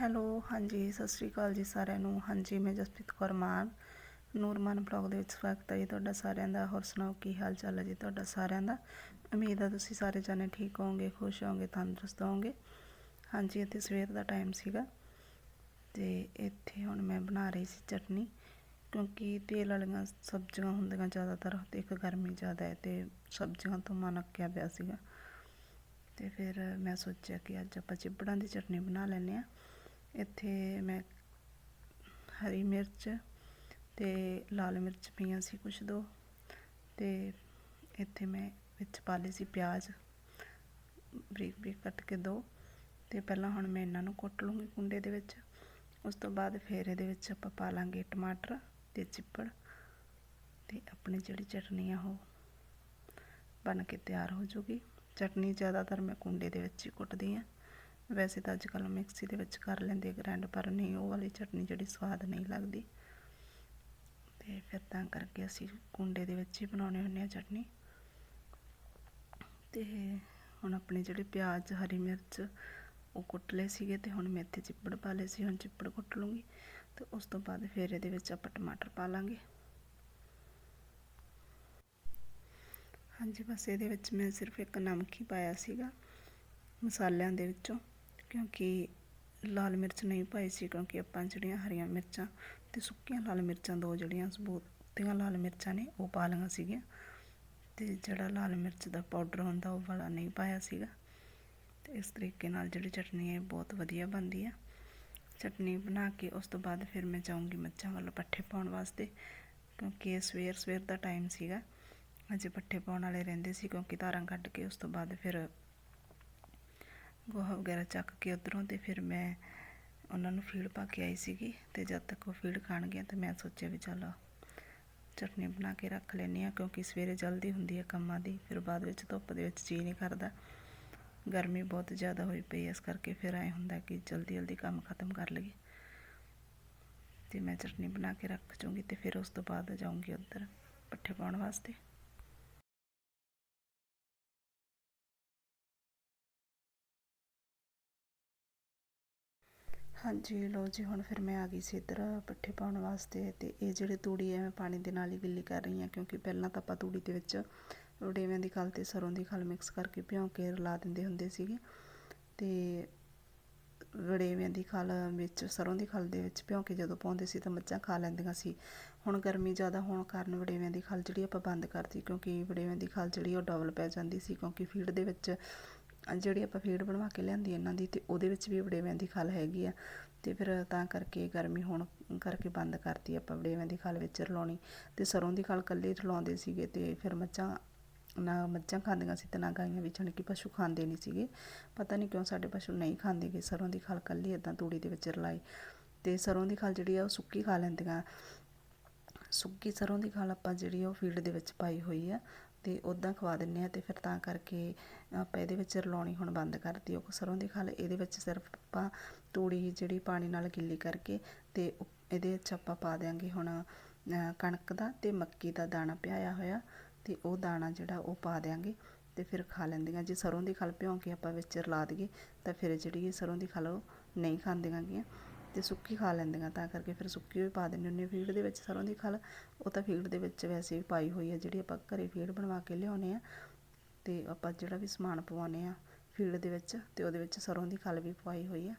Hello, ਹਾਂਜੀ, ਸਤਿ ਸ਼੍ਰੀ ਅਕਾਲ ਜੀ ਸਾਰਿਆਂ ਨੂੰ। ਹਾਂਜੀ, ਮੈਂ ਜਸਪ੍ਰੀਤ ਕੌਰ ਮਾਨ, ਨੂਰਮਾਨ ਬਲੌਗ ਦੇ ਵਿੱਚ ਸਵਾਗਤ ਹੈ ਜੀ ਤੁਹਾਡਾ ਸਾਰਿਆਂ ਦਾ। ਹੋਰ ਸੁਣਾਓ, ਕੀ ਹਾਲ ਚਾਲ ਹੈ ਜੀ ਤੁਹਾਡਾ ਸਾਰਿਆਂ ਦਾ? ਉਮੀਦ ਹੈ ਤੁਸੀਂ ਸਾਰੇ ਜਾਣੇ ਠੀਕ ਹੋਵੋਗੇ, ਖੁਸ਼ ਹੋਵੋਗੇ, ਤੰਦਰੁਸਤ ਹੋਵੋਗੇ। ਹਾਂਜੀ, ਇੱਥੇ ਸਵੇਰ ਦਾ ਟਾਈਮ ਸੀਗਾ ਤੇ ਇੱਥੇ ਹੁਣ ਮੈਂ ਬਣਾ ਰਹੀ ਸੀ ਚਟਨੀ, ਕਿਉਂਕਿ ਤੇਲ ਵਾਲੀਆਂ ਸਬਜ਼ੀਆਂ ਹੁੰਦੀਆਂ ਜ਼ਿਆਦਾਤਰ, ਤੇ ਇੱਕ ਗਰਮੀ ਜ਼ਿਆਦਾ ਹੈ ਤੇ ਸਬਜ਼ੀਆਂ ਤੋਂ ਮਨ ਅੱਕਿਆ ਪਿਆ ਸੀਗਾ। ਤੇ ਫਿਰ ਮੈਂ ਸੋਚਿਆ ਕਿ ਅੱਜ ਆਪਾਂ ਚਿਬੜਾਂ ਦੀ ਚਟਨੀ ਬਣਾ ਲੈਂਦੇ ਆ ਇੱਥੇ ਮੈਂ ਹਰੀ ਮਿਰਚ ਤੇ ਲਾਲ ਮਿਰਚ ਪਈਆਂ ਸੀ ਕੁਛ ਦੋ ਤੇ ਇੱਥੇ ਮੈਂ ਵਿੱਚ ਪਾ ਲਈ ਸੀ ਪਿਆਜ਼, ਬਰੀਕ ਬਰੀਕ ਕੱਟ ਕੇ ਦੋ ਤੇ ਪਹਿਲਾਂ ਹੁਣ ਮੈਂ ਇਹਨਾਂ ਨੂੰ ਕੁੱਟ ਲੂੰਗੀ ਕੁੰਡੇ ਦੇ ਵਿੱਚ। ਉਸ ਤੋਂ ਬਾਅਦ ਫਿਰ ਇਹਦੇ ਵਿੱਚ ਆਪਾਂ ਪਾ ਲਾਂਗੇ ਟਮਾਟਰ ਤੇ ਚਿੱਪੜ ਤੇ ਆਪਣੀ ਜਿਹੜੀ ਚਟਨੀ ਆ ਉਹ ਬਣ ਕੇ ਤਿਆਰ ਹੋ ਜੂਗੀ। ਚਟਨੀ ਜ਼ਿਆਦਾਤਰ ਮੈਂ ਕੁੰਡੇ ਦੇ ਵਿੱਚ ਹੀ ਕੁੱਟਦੀ ਆ ਵੈਸੇ ਤਾਂ ਅੱਜ ਕੱਲ੍ਹ ਮਿਕਸੀ ਦੇ ਵਿੱਚ ਕਰ ਲੈਂਦੇ ਗ੍ਰੈਂਡ, ਪਰ ਨਹੀਂ, ਉਹ ਵਾਲੀ ਚਟਨੀ ਜਿਹੜੀ ਸਵਾਦ ਨਹੀਂ ਲੱਗਦੀ। ਤੇ ਫਿਰ ਤਾਂ ਕਰਕੇ ਅਸੀਂ ਕੁੰਡੇ ਦੇ ਵਿੱਚ ਹੀ ਬਣਾਉਣੇ ਹੁੰਦੇ ਆ ਚਟਨੀ। ਤੇ ਹੁਣ ਆਪਣੇ ਜਿਹੜੇ ਪਿਆਜ਼, ਹਰੀ ਮਿਰਚ ਉਹ ਕੁੱਟ ਲਏ ਸੀਗੇ ਤੇ ਹੁਣ ਮੈਂ ਇੱਥੇ ਚਿੱਪੜ ਪਾ ਲਏ ਸੀ, ਹੁਣ ਚਿੱਪੜ ਕੁੱਟ ਲੂੰਗੀ ਤੇ ਉਸ ਤੋਂ ਬਾਅਦ ਫਿਰ ਇਹਦੇ ਵਿੱਚ ਆਪਾਂ ਟਮਾਟਰ ਪਾ ਲਾਂਗੇ। ਹਾਂਜੀ, ਬਸ ਇਹਦੇ ਵਿੱਚ ਮੈਂ ਸਿਰਫ ਇੱਕ ਨਮਕ ਹੀ ਪਾਇਆ ਸੀਗਾ ਮਸਾਲਿਆਂ ਦੇ ਵਿੱਚੋਂ। ਕਿਉਂਕਿ ਲਾਲ ਮਿਰਚ ਨਹੀਂ ਪਾਈ ਸੀ ਕਿਉਂਕਿ ਆਪਾਂ ਜਿਹੜੀਆਂ ਹਰੀਆਂ ਮਿਰਚਾਂ ਤੇ ਸੁੱਕੀਆਂ ਲਾਲ ਮਿਰਚਾਂ, ਦੋ ਜਿਹੜੀਆਂ ਸਬੂਤੀਆਂ ਲਾਲ ਮਿਰਚਾਂ ਨੇ, ਉਹ ਪਾ ਲਈਆਂ ਸੀਗੀਆਂ। ਤੇ ਜਿਹੜਾ ਲਾਲ ਮਿਰਚ ਦਾ ਪਾਊਡਰ ਹੁੰਦਾ, ਉਹ ਵਾਲਾ ਨਹੀਂ ਪਾਇਆ ਸੀਗਾ। ਤੇ ਇਸ ਤਰੀਕੇ ਨਾਲ ਜਿਹੜੀ ਚਟਨੀ ਹੈ ਬਹੁਤ ਵਧੀਆ ਬਣਦੀ ਆ। ਚਟਨੀ ਬਣਾ ਕੇ ਉਸ ਤੋਂ ਬਾਅਦ ਫਿਰ ਮੈਂ ਜਾਊਂਗੀ ਮੱਝਾਂ ਵੱਲ ਪੱਠੇ ਪਾਉਣ ਵਾਸਤੇ, ਕਿਉਂਕਿ ਇਹ ਸਵੇਰ ਸਵੇਰ ਦਾ ਟਾਈਮ ਸੀਗਾ। ਅਜੇ ਪੱਠੇ ਪਾਉਣ ਵਾਲੇ ਰਹਿੰਦੇ ਸੀ, ਕਿਉਂਕਿ ਧਾਰਾਂ ਕੱਢ ਕੇ ਉਸ ਤੋਂ ਬਾਅਦ ਫਿਰ ਗੋਹਾ ਵਗੈਰਾ ਚੱਕ ਕੇ ਉਧਰੋਂ ਤੇ ਫਿਰ ਮੈਂ ਉਹਨਾਂ ਨੂੰ ਫੀਡ ਪਾ ਕੇ ਆਈ ਸੀਗੀ ਤੇ ਜਦ ਤੱਕ ਉਹ ਫੀਡ ਖਾਣਗੇ ਤਾਂ ਮੈਂ ਸੋਚਿਆ ਵੀ ਚੱਲ ਚਟਨੀ ਬਣਾ ਕੇ ਰੱਖ ਲੈਣੀ ਆ ਕਿਉਂਕਿ ਸਵੇਰੇ ਜਲਦੀ ਹੁੰਦੀ ਹੈ ਕੰਮਾਂ ਦੀ, ਫਿਰ ਬਾਅਦ ਵਿੱਚ ਧੁੱਪ ਦੇ ਵਿੱਚ ਜੀ ਨਹੀਂ ਕਰਦਾ। ਗਰਮੀ ਬਹੁਤ ਜ਼ਿਆਦਾ ਹੋਈ ਪਈ ਇਸ ਕਰਕੇ ਫਿਰ ਐ ਹੁੰਦਾ ਕਿ ਜਲਦੀ ਜਲਦੀ ਕੰਮ ਖਤਮ ਕਰ ਲਈਏ। ਤੇ ਮੈਂ ਚਟਨੀ ਬਣਾ ਕੇ ਰੱਖ ਜੂੰਗੀ ਤੇ ਫਿਰ ਉਸ ਤੋਂ ਬਾਅਦ ਜਾਊਂਗੀ ਉੱਧਰ ਪੱਠੇ ਪਾਉਣ ਵਾਸਤੇ। ਹਾਂਜੀ, ਲਓ ਜੀ, ਹੁਣ ਫਿਰ ਮੈਂ ਆ ਗਈ ਸੀ ਇੱਧਰ ਪੱਠੇ ਪਾਉਣ ਵਾਸਤੇ ਤੇ ਇਹ ਜਿਹੜੇ ਤੂੜੀ ਹੈ ਮੈਂ ਪਾਣੀ ਦੇ ਨਾਲ ਹੀ ਗਿੱਲੀ ਕਰ ਰਹੀ ਹਾਂ ਕਿਉਂਕਿ ਪਹਿਲਾਂ ਤਾਂ ਆਪਾਂ ਤੂੜੀ ਦੇ ਵਿੱਚ ਵੜੇਵਿਆਂ ਦੀ ਖਲ ਤੇ ਸਰੋਂ ਦੀ ਖਲ ਮਿਕਸ ਕਰਕੇ ਭਿਉਂ ਕੇ ਰਲਾ ਦਿੰਦੇ ਹੁੰਦੇ ਸੀਗੇ ਤੇ ਵੜੇਵਿਆਂ ਦੀ ਖਲ ਵਿੱਚ, ਸਰੋਂ ਦੀ ਖਲ ਦੇ ਵਿੱਚ ਭਿਉਂ ਕੇ ਜਦੋਂ ਪਾਉਂਦੇ ਸੀ ਤਾਂ ਮੱਝਾਂ ਖਾ ਲੈਂਦੀਆਂ ਸੀ। ਹੁਣ ਗਰਮੀ ਜ਼ਿਆਦਾ ਹੋਣ ਕਾਰਨ ਵੜੇਵਿਆਂ ਦੀ ਖਲ ਜਿਹੜੀ ਆਪਾਂ ਬੰਦ ਕਰਤੀ ਕਿਉਂਕਿ ਵੜੇਵਿਆਂ ਦੀ ਖਲ ਜਿਹੜੀ ਉਹ ਡਬਲ ਪੈ ਜਾਂਦੀ ਸੀ ਕਿਉਂਕਿ ਫੀਡ ਦੇ ਵਿੱਚ ਜਿਹੜੀ ਆਪਾਂ ਫੀਡ ਬਣਵਾ ਕੇ ਲਿਆਂਦੀ ਇਹਨਾਂ ਦੀ, ਤੇ ਉਹਦੇ ਵਿੱਚ ਵੀ ਵੜੇਵਿਆਂ ਦੀ ਖਲ ਹੈਗੀ ਆ। ਤੇ ਫਿਰ ਤਾਂ ਕਰਕੇ ਗਰਮੀ ਹੋਣ ਕਰਕੇ ਬੰਦ ਕਰਤੀ ਆਪਾਂ, ਵੜੇਵਿਆਂ ਦੀ ਖਲ ਵਿੱਚ ਰਲਾਉਣੀ। ਤੇ ਸਰੋਂ ਦੀ ਖਲ ਕੱਲੇ ਰਲਾਉਂਦੇ ਸੀਗੇ ਤੇ ਫਿਰ ਮੱਝਾਂ, ਨਾ ਮੱਝਾਂ ਖਾਂਦੀਆਂ ਸੀ ਤੇ ਨਾ ਗਾਈਆਂ ਵਿੱਚ ਵੀ ਕਿ ਪਸ਼ੂ ਖਾਂਦੇ ਨਹੀਂ ਸੀਗੇ। ਪਤਾ ਨਹੀਂ ਕਿਉਂ ਸਾਡੇ ਪਸ਼ੂ ਨਹੀਂ ਖਾਂਦੇਗੇ, ਸਰੋਂ ਦੀ ਖਲ ਕੱਲੀ ਇਦਾਂ ਤੂੜੀ ਦੇ ਵਿੱਚ ਰਲਾਈ। ਤੇ ਸਰੋਂ ਦੀ ਖਲ ਜਿਹੜੀ ਆ ਉਹ ਸੁੱਕੀ ਖਾ ਲੈਂਦੀਆਂ। ਸੁੱਕੀ ਸਰੋਂ ਦੀ ਖਲ ਆਪਾਂ ਜਿਹੜੀ ਉਹ ਫੀਡ ਦੇ ਵਿੱਚ ਪਾਈ ਹੋਈ ਆ। ਅਤੇ ਉੱਦਾਂ ਖਵਾ ਦਿੰਦੇ ਹਾਂ ਅਤੇ ਫਿਰ ਤਾਂ ਕਰਕੇ ਆਪਾਂ ਇਹਦੇ ਵਿੱਚ ਰਲਾਉਣੀ ਹੁਣ ਬੰਦ ਕਰਤੀ, ਉਹ ਸਰ੍ਹੋਂ ਦੀ ਖਲ ਇਹਦੇ ਵਿੱਚ ਸਿਰਫ ਆਪਾਂ ਤੂੜੀ ਜਿਹੜੀ ਪਾਣੀ ਨਾਲ ਗਿੱਲੀ ਕਰਕੇ ਤੇ ਇਹਦੇ ਵਿੱਚ ਆਪਾਂ ਪਾ ਦਿਆਂਗੇ ਹੁਣ ਕਣਕ ਦਾ ਅਤੇ ਮੱਕੀ ਦਾ ਦਾਣਾ ਪਿਆਇਆ ਹੋਇਆ ਅਤੇ ਉਹ ਦਾਣਾ ਜਿਹੜਾ ਉਹ ਪਾ ਦਿਆਂਗੇ ਅਤੇ ਫਿਰ ਖਾ ਲੈਂਦੀਆਂ ਜੇ ਸਰੋਂ ਦੀ ਖਲ ਭਿਉਂ ਕੇ ਆਪਾਂ ਵਿੱਚ ਰਲਾ ਦਈਏ ਤਾਂ ਫਿਰ ਜਿਹੜੀ ਇਹ ਸਰੋਂ ਦੀ ਖਲ ਉਹ ਨਹੀਂ ਖਾਂਦੀਆਂ ਗੀਆਂ। ਅਤੇ ਸੁੱਕੀ ਖਾ ਲੈਂਦੀਆਂ, ਤਾਂ ਕਰਕੇ ਫਿਰ ਸੁੱਕੀ ਵੀ ਪਾ ਦਿੰਦੇ ਹੁੰਦੇ ਫੀਡ ਦੇ ਵਿੱਚ ਸਰੋਂ ਦੀ ਖਲ, ਉਹ ਤਾਂ ਫੀਡ ਦੇ ਵਿੱਚ ਵੈਸੇ ਵੀ ਪਾਈ ਹੋਈ ਹੈ ਜਿਹੜੀ ਆਪਾਂ ਘਰੇ ਫੀਡ ਬਣਵਾ ਕੇ ਲਿਆਉਨੇ ਆ। ਤੇ ਆਪਾਂ ਜਿਹੜਾ ਵੀ ਸਮਾਨ ਪਵਾਉਨੇ ਆ ਫੀਡ ਦੇ ਵਿੱਚ, ਤੇ ਉਹਦੇ ਵਿੱਚ ਸਰੋਂ ਦੀ ਖਲ ਵੀ ਪਵਾਈ ਹੋਈ ਆ।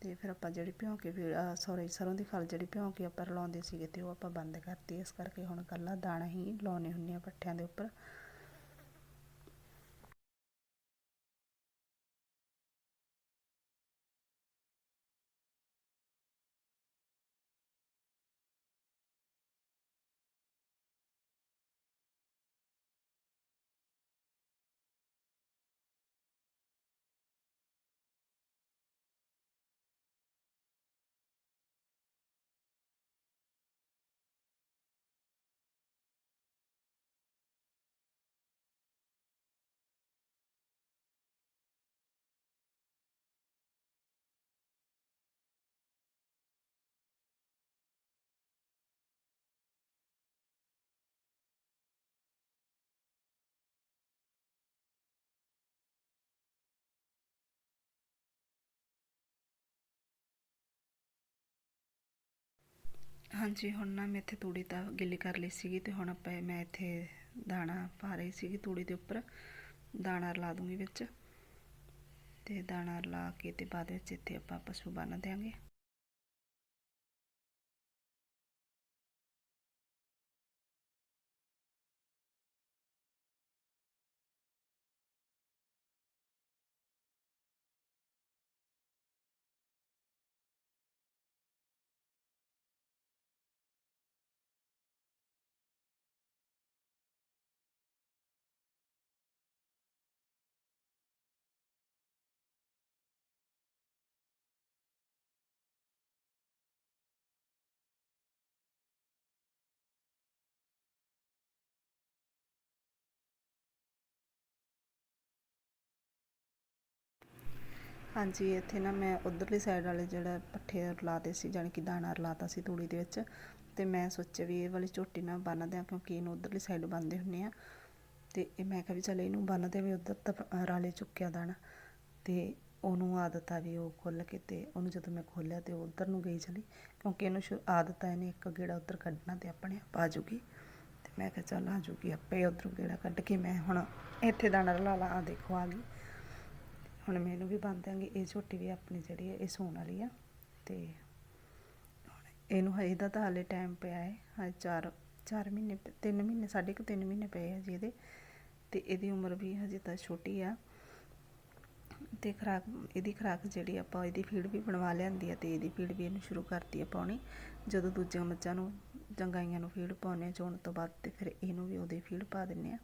ਤੇ ਫਿਰ ਆਪਾਂ ਜਿਹੜੀ ਭਿਉਂ ਕੇ ਸੌਰੀ ਸਰੋਂ ਦੀ ਖਲ ਜਿਹੜੀ ਭਿਉਂ ਕੇ ਆਪਾਂ ਰਲਾਉਂਦੇ ਸੀਗੇ, ਤੇ ਉਹ ਆਪਾਂ ਬੰਦ ਕਰਤੀ। ਇਸ ਕਰਕੇ ਹੁਣ ਕੱਲਾ ਦਾਣਾ ਹੀ ਲਾਉਣੇ ਹੁੰਨੇ ਆ ਪੱਠਿਆਂ ਦੇ ਉੱਪਰ। ਹਾਂਜੀ, ਹੁਣ ਨਾ ਮੈਂ ਇੱਥੇ ਤੂੜੀ ਤਾਂ ਗਿੱਲੀ ਕਰ ਲਈ ਸੀਗੀ ਤੇ ਹੁਣ ਆਪਾਂ ਮੈਂ ਇੱਥੇ ਦਾਣਾ ਪਾ ਰਹੀ ਸੀਗੀ ਤੂੜੀ ਦੇ ਉੱਪਰ। ਦਾਣਾ ਰਲਾ ਦੂੰਗੀ ਵਿੱਚ। ਤੇ ਦਾਣਾ ਰਲਾ ਕੇ ਤੇ ਬਾਅਦ ਵਿੱਚ ਇੱਥੇ ਆਪਾਂ ਪਸ਼ੂ ਬੰਨ ਦਿਆਂਗੇ। ਹਾਂਜੀ, ਇੱਥੇ ਨਾ ਮੈਂ ਉਧਰਲੀ ਸਾਈਡ ਵਾਲੇ ਜਿਹੜਾ ਪੱਠੇ ਰਲਾਤੇ ਸੀ, ਜਾਣੀ ਕਿ ਦਾਣਾ ਰਲਾਤਾ ਸੀ ਤੂੜੀ ਦੇ ਵਿੱਚ, ਤੇ ਮੈਂ ਸੋਚਿਆ ਵੀ ਇਹ ਵਾਲੀ ਝੋਟੀ ਨਾ ਬੰਨ ਦਿਆਂ, ਕਿਉਂਕਿ ਇਹਨੂੰ ਉਧਰਲੀ ਸਾਈਡ ਬੰਨਦੇ ਹੁੰਨੇ ਆ। ਤੇ ਇਹ ਮੈਂ ਕਿਹਾ ਵੀ ਚੱਲ ਇਹਨੂੰ ਬੰਨ ਦੇ ਵੀ ਉਧਰ ਤਾਂ ਰਾਲੇ ਚੁੱਕਿਆ ਦਾਣਾ। ਤੇ ਉਹਨੂੰ ਆਦਤ ਆ ਵੀ ਉਹ ਖੁੱਲ ਕੇ ਤੇ ਉਹਨੂੰ ਜਦੋਂ ਮੈਂ ਖੋਲਿਆ ਤੇ ਉਹ ਉਧਰ ਨੂੰ ਗਈ ਚਲੀ, ਕਿਉਂਕਿ ਇਹਨੂੰ ਸ਼ੁ- ਆਦਤ ਆ ਇਹਨੇ ਇੱਕ ਗੇੜਾ ਉਧਰ ਕੱਢਣਾ ਤੇ ਆਪਣੇ ਆਪ ਆ ਜੂਗੀ। ਤੇ ਮੈਂ ਕਿਹਾ ਚੱਲ ਆ ਜੂਗੀ ਆਪੇ ਉਧਰੋਂ ਗੇੜਾ ਕੱਢ ਕੇ ਮੈਂ ਹੁਣ ਇੱਥੇ ਦਾਣਾ ਰਲਾ ਲਾ ਆ ਦੇਖੋ ਆ ਗਈ। ਹੁਣ ਮੈਂ ਇਹਨੂੰ ਵੀ ਬੰਨ ਦਾਂਗੀ ਇਹ ਝੋਟੀ ਵੀ ਆਪਣੀ ਜਿਹੜੀ ਹੈ, ਇਹ ਸੌਣ ਵਾਲੀ ਆ। ਤੇ ਇਹਨੂੰ ਹਜੇ ਦਾ ਤਾਂ ਹਾਲੇ ਟਾਈਮ ਪਿਆ ਹੈ, ਹਜੇ ਚਾਰ ਚਾਰ ਮਹੀਨੇ ਪ- ਤਿੰਨ ਮਹੀਨੇ, ਸਾਢੇ ਕੁ ਤਿੰਨ ਮਹੀਨੇ ਪਏ ਆ ਜੀ ਇਹਦੇ। ਤੇ ਇਹਦੀ ਉਮਰ ਵੀ ਹਜੇ ਤਾਂ ਛੋਟੀ ਆ। ਤੇ ਖਰਾਕ, ਇਹਦੀ ਖਰਾਕ ਜਿਹੜੀ ਆਪਾਂ ਇਹਦੀ ਫੀਡ ਵੀ ਬਣਵਾ ਲਿਆਂਦੀ ਆ ਤੇ ਇਹਦੀ ਫੀਡ ਵੀ ਇਹਨੂੰ ਸ਼ੁਰੂ ਕਰਤੀ ਆ ਪਾਉਣੀ। ਜਦੋਂ ਦੂਜੀਆਂ ਮੱਝਾਂ ਨੂੰ ਜਾਂ ਨੂੰ ਫੀਡ ਪਾਉਂਦੇ ਆ, ਚੋਣ ਤੋਂ ਬਾਅਦ ਤੇ ਫਿਰ ਇਹਨੂੰ ਵੀ ਉਹਦੀ ਫੀਡ ਪਾ ਦਿੰਨੇ ਆ।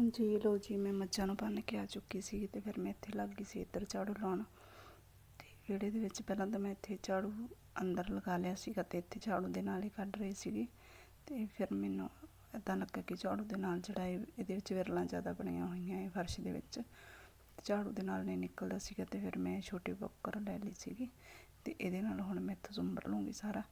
ਹਾਂਜੀ ਲੋ ਜੀ, ਮੈਂ ਮੱਝਾਂ ਨੂੰ ਬੰਨ੍ਹ ਕੇ ਆ ਚੁੱਕੀ ਸੀ ਤੇ ਫਿਰ ਮੈਂ ਇੱਥੇ ਲੱਗ ਗਈ ਸੀ ਇੱਧਰ ਝਾੜੂ ਲਾਉਣ। ਤੇ ਵਿਹੜੇ ਦੇ ਵਿੱਚ ਪਹਿਲਾਂ ਤਾਂ ਮੈਂ ਇੱਥੇ ਝਾੜੂ ਅੰਦਰ ਲਗਾ ਲਿਆ ਸੀਗਾ ਤੇ ਇੱਥੇ ਝਾੜੂ ਦੇ ਨਾਲ ਹੀ ਕੱਢ ਰਹੀ ਸੀਗੀ। ਤੇ ਫਿਰ ਮੈਨੂੰ ਇਦਾਂ ਲੱਗਾ ਕਿ ਝਾੜੂ ਦੇ ਨਾਲ ਜਿਹੜਾ ਇਹ, ਇਹਦੇ ਵਿੱਚ ਵਿਰਲਾਂ ਜ਼ਿਆਦਾ ਬਣੀਆਂ ਹੋਈਆਂ ਇਹ ਫਰਸ਼ ਦੇ ਵਿੱਚ। ਝਾੜੂ ਦੇ ਨਾਲ ਨਹੀਂ ਨਿਕਲਦਾ ਸੀਗਾ ਤੇ ਫਿਰ ਮੈਂ ਛੋਟੀ ਬੋਕਰ ਲੈ ਲਈ ਸੀਗੀ। ਤੇ ਇਹਦੇ ਨਾਲ ਹੁਣ ਮੈਂ ਇੱਥੋਂ ਜ਼ੁੰਬਰ ਲੂੰਗੀ ਸਾਰਾ।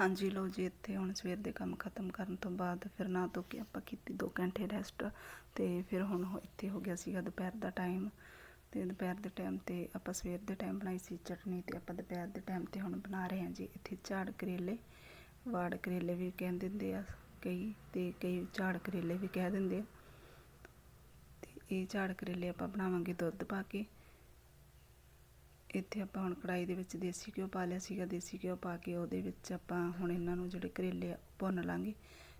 ਹਾਂਜੀ ਲਓ ਜੀ, ਇੱਥੇ ਹੁਣ ਸਵੇਰ ਦੇ ਕੰਮ ਖਤਮ ਕਰਨ ਤੋਂ ਬਾਅਦ ਫਿਰ ਨਾ ਧੋ ਕੇ ਆਪਾਂ ਕੀਤੀ 2 ਘੰਟੇ ਰੈਸਟ ਤੇ ਫਿਰ ਹੁਣ ਇੱਥੇ ਹੋ ਗਿਆ ਸੀਗਾ ਦੁਪਹਿਰ ਦਾ ਟਾਈਮ ਤੇ ਦੁਪਹਿਰ ਦੇ ਟਾਈਮ ਤੇ ਆਪਾਂ ਸਵੇਰ ਦੇ ਟਾਈਮ ਬਣਾਈ ਸੀ ਚਟਨੀ ਤੇ ਆਪਾਂ ਦੁਪਹਿਰ ਦੇ ਟਾਈਮ ਤੇ ਹੁਣ ਬਣਾ ਰਹੇ ਹਾਂ ਜੀ ਇੱਥੇ ਝਾੜ ਕਰੇਲੇ, ਵਾੜ ਕਰੇਲੇ ਵੀ ਕਹਿ ਦਿੰਦੇ ਆ ਕਈ ਤੇ ਕਈ ਝਾੜ ਕਰੇਲੇ ਵੀ ਕਹਿ ਦਿੰਦੇ ਆ ਤੇ ਇਹ ਝਾੜ ਕਰੇਲੇ ਆਪਾਂ ਬਣਾਵਾਂਗੇ ਦੁੱਧ ਪਾ ਕੇ ਇੱਥੇ ਆਪਾਂ ਹੁਣ ਕੜਾਈ ਦੇ ਵਿੱਚ ਦੇਸੀ ਘਿਓ ਪਾ ਲਿਆ ਸੀਗਾ, ਦੇਸੀ ਘਿਓ ਪਾ ਕੇ ਉਹਦੇ ਵਿੱਚ ਆਪਾਂ ਹੁਣ ਇਹਨਾਂ ਨੂੰ ਜਿਹੜੇ ਕਰੇਲੇ ਆ, ਭੁੰਨ ਲਾਂਗੇ।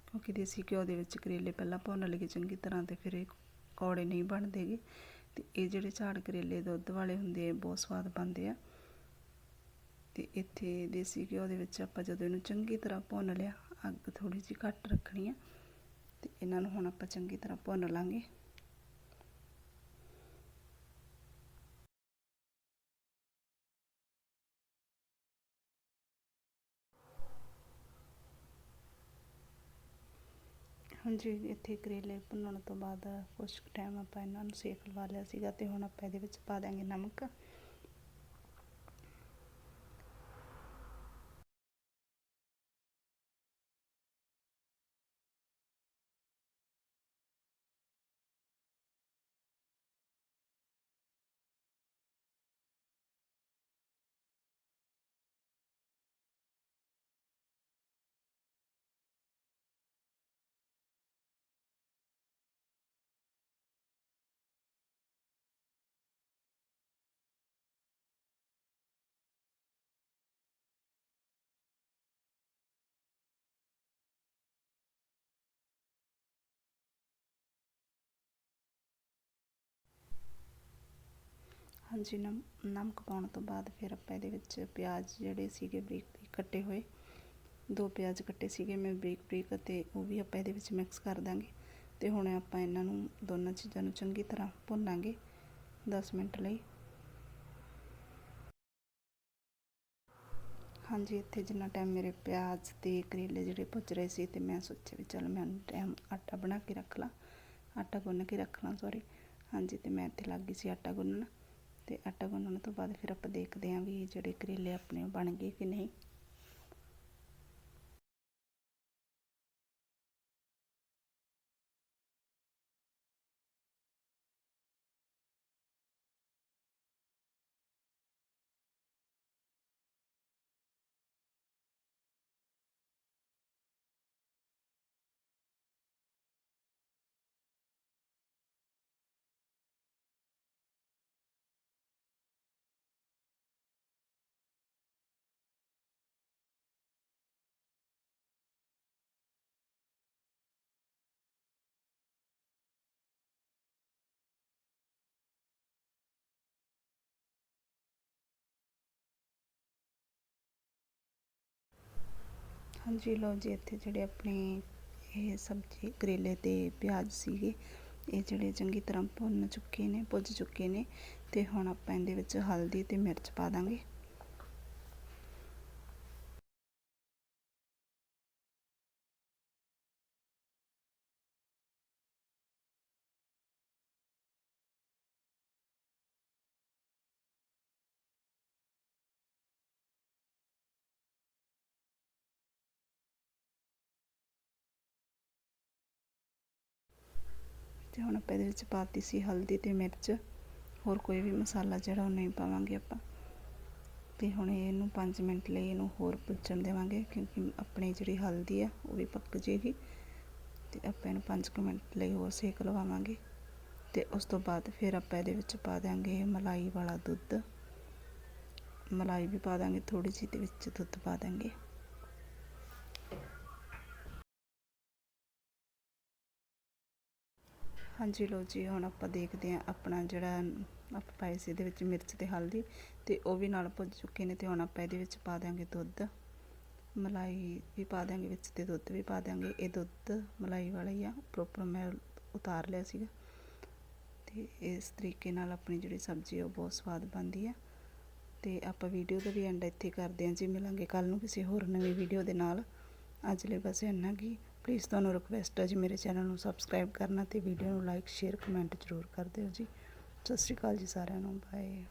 ਕਿਉਂਕਿ ਦੇਸੀ ਘਿਓ ਦੇ ਵਿੱਚ ਕਰੇਲੇ ਪਹਿਲਾਂ ਭੁੰਨ ਲਈਏ ਚੰਗੀ ਤਰ੍ਹਾਂ ਤੇ ਫਿਰ ਇਹ ਕੌੜੇ ਨਹੀਂ ਬਣਦੇਗੇ। ਤੇ ਇਹ ਜਿਹੜੇ ਝਾੜ ਕਰੇਲੇ ਦੁੱਧ ਵਾਲੇ ਹੁੰਦੇ ਆ, ਬਹੁਤ ਸਵਾਦ ਬਣਦੇ ਆ। ਤੇ ਇੱਥੇ ਦੇਸੀ ਘਿਓ ਦੇ ਵਿੱਚ ਆਪਾਂ ਜਦੋਂ ਇਹਨੂੰ ਚੰਗੀ ਤਰ੍ਹਾਂ ਭੁੰਨ ਲਿਆ, ਅੱਗ ਥੋੜੀ ਜਿਹੀ ਘੱਟ ਰੱਖਣੀ ਆ। ਤੇ ਇਹਨਾਂ ਨੂੰ ਹੁਣ ਆਪਾਂ ਚੰਗੀ ਤਰ੍ਹਾਂ ਭੁੰਨ ਲਾਂਗੇ। ਹਾਂਜੀ, ਇੱਥੇ ਕਰੇਲੇ ਭੁੰਨਣ ਤੋਂ ਬਾਅਦ ਕੁਛ ਕੁ ਟਾਈਮ ਆਪਾਂ ਇਹਨਾਂ ਨੂੰ ਸੇਕ ਲਵਾ ਲਿਆ ਸੀਗਾ ਅਤੇ ਹੁਣ ਆਪਾਂ ਇਹਦੇ ਵਿੱਚ ਪਾ ਦਿਆਂਗੇ ਨਮਕ। ਹਾਂਜੀ, ਨਮ, ਨਮਕ ਪਾਉਣ ਤੋਂ ਬਾਅਦ ਫਿਰ ਆਪਾਂ ਇਹਦੇ ਵਿੱਚ ਪਿਆਜ਼ ਜਿਹੜੇ ਸੀਗੇ ਬਰੀਕ ਬਰੀਕ ਕੱਟੇ ਹੋਏ, ਦੋ ਪਿਆਜ਼ ਕੱਟੇ ਸੀਗੇ ਮੈਂ ਬਰੀਕ ਬਰੀਕ ਅਤੇ ਉਹ ਵੀ ਆਪਾਂ ਇਹਦੇ ਵਿੱਚ ਮਿਕਸ ਕਰ ਦਾਂਗੇ ਤੇ ਹੁਣ ਆਪਾਂ ਇਹਨਾਂ ਨੂੰ ਦੋਨਾਂ ਚੀਜ਼ਾਂ ਨੂੰ ਚੰਗੀ ਤਰ੍ਹਾਂ ਭੁੰਨਾਂਗੇ 10 ਮਿੰਟ ਲਈ। ਹਾਂਜੀ, ਇੱਥੇ ਜਿੰਨਾ ਟਾਈਮ ਮੇਰੇ ਪਿਆਜ਼ ਤੇ ਕਰੇਲੇ ਜਿਹੜੇ ਭੁੱਜ ਰਹੇ ਸੀ ਤੇ ਮੈਂ ਸੋਚਿਆ ਵੀ ਚਲ ਮੈਂ ਟਾਈਮ ਆਟਾ ਬਣਾ ਕੇ ਰੱਖ ਲਾਂ, ਆਟਾ ਗੁੰਨ ਕੇ ਰੱਖ ਲਾਂ ਸੌਰੀ ਹਾਂਜੀ ਤੇ ਮੈਂ ਇੱਥੇ ਲੱਗ ਗਈ ਸੀ ਆਟਾ ਗੁੰਨਣ। ਤੇ ਆਟਾ ਗੁੰਨਣ ਤੋਂ ਬਾਅਦ ਫਿਰ ਆਪਾਂ ਦੇਖਦੇ ਹਾਂ ਵੀ ਜਿਹੜੇ ਕਰੇਲੇ ਆਪਣੇ ਬਣ ਗਏ ਕਿ ਨਹੀਂ। ਹਾਂਜੀ, ਲਓ ਜੀ, ਇੱਥੇ ਜਿਹੜੇ ਆਪਣੇ ਇਹ ਸਬਜ਼ੀ, ਕਰੇਲੇ ਤੇ ਪਿਆਜ਼ ਸੀਗੇ, ਇਹ ਜਿਹੜੇ ਚੰਗੀ ਤਰ੍ਹਾਂ ਭੁੰਨ ਚੁੱਕੇ ਨੇ, ਭੁੱਜ ਚੁੱਕੇ ਨੇ, ਤੇ ਹੁਣ ਆਪਾਂ ਇਹਦੇ ਵਿੱਚ ਹਲਦੀ ਤੇ ਮਿਰਚ ਪਾ ਦਾਂਗੇ। ਅਤੇ ਹੁਣ ਆਪਾਂ ਇਹਦੇ ਵਿੱਚ ਪਾਤੀ ਸੀ ਹਲਦੀ ਅਤੇ ਮਿਰਚ। ਹੋਰ ਕੋਈ ਵੀ ਮਸਾਲਾ ਜਿਹੜਾ ਉਹ ਨਹੀਂ ਪਾਵਾਂਗੇ ਆਪਾਂ। ਤੇ ਹੁਣ ਇਹਨੂੰ 5 ਮਿੰਟ ਲਈ ਇਹਨੂੰ ਹੋਰ ਭੁੱਜਣ ਦੇਵਾਂਗੇ ਕਿਉਂਕਿ ਆਪਣੀ ਜਿਹੜੀ ਹਲਦੀ ਆ, ਉਹ ਵੀ ਪੱਕ ਜੇਗੀ। ਤੇ ਆਪਾਂ ਇਹਨੂੰ 5 ਮਿੰਟ ਲਈ ਹੋਰ ਸੇਕ ਲਵਾਵਾਂਗੇ। ਤੇ ਉਸ ਤੋਂ ਬਾਅਦ ਫਿਰ ਆਪਾਂ ਇਹਦੇ ਵਿੱਚ ਪਾ ਦਾਂਗੇ ਮਲਾਈ ਵਾਲਾ ਦੁੱਧ। ਮਲਾਈ ਵੀ ਪਾ ਦਾਂਗੇ ਥੋੜੀ ਜਿਹੀ ਤੇ ਵਿੱਚ ਦੁੱਧ ਪਾ ਦਾਂਗੇ ਹਾਂਜੀ ਲੋ ਜੀ, ਹੁਣ ਆਪਾਂ ਦੇਖਦੇ ਹਾਂ ਆਪਣਾ ਜਿਹੜਾ ਆਪਾਂ ਪਾਏ ਸੀ ਇਹਦੇ ਵਿੱਚ ਮਿਰਚ ਤੇ ਹਲਦੀ ਤੇ ਉਹ ਵੀ ਨਾਲ ਭੁੱਜ ਚੁੱਕੇ ਨੇ ਤੇ ਹੁਣ ਆਪਾਂ ਇਹਦੇ ਵਿੱਚ ਪਾ ਦਾਂਗੇ ਦੁੱਧ। ਮਲਾਈ ਵੀ ਪਾ ਦਾਂਗੇ ਵਿੱਚ ਤੇ ਦੁੱਧ ਵੀ ਪਾ ਦਾਂਗੇ ਇਹ ਦੁੱਧ ਮਲਾਈ ਵਾਲਾ ਹੀ ਆ ਪ੍ਰੋਪਰ ਮੈਂ ਉਤਾਰ ਲਿਆ ਸੀਗਾ। ਤੇ ਇਸ ਤਰੀਕੇ ਨਾਲ ਆਪਣੀ ਜਿਹੜੀ ਸਬਜ਼ੀ ਆ, ਉਹ ਬਹੁਤ ਸਵਾਦ ਬਣਦੀ ਆ। ਤੇ ਆਪਾਂ ਵੀਡੀਓ ਦਾ ਵੀ ਐਂਡ ਇੱਥੇ ਕਰਦੇ ਹਾਂ ਜੀ, ਮਿਲਾਂਗੇ ਕੱਲ ਨੂੰ ਕਿਸੇ ਹੋਰ ਨਵੀਂ ਵੀਡੀਓ ਦੇ ਨਾਲ। ਅੱਜ ਲਈ ਬਸ ਇੰਨਾ ਕੀ। ਪਲੀਜ਼ ਤੁਹਾਨੂੰ ਰਿਕਵੈਸਟ ਹੈ ਜੀ ਮੇਰੇ ਚੈਨਲ ਨੂੰ ਸਬਸਕ੍ਰਾਈਬ ਕਰਨਾ ਤੇ ਵੀਡੀਓ ਨੂੰ ਲਾਈਕ ਸ਼ੇਅਰ ਕਮੈਂਟ ਜ਼ਰੂਰ ਕਰ ਦਿਓ ਜੀ। ਸਤਿ ਸ਼੍ਰੀ ਅਕਾਲ ਜੀ ਸਾਰਿਆਂ ਨੂੰ। ਬਾਏ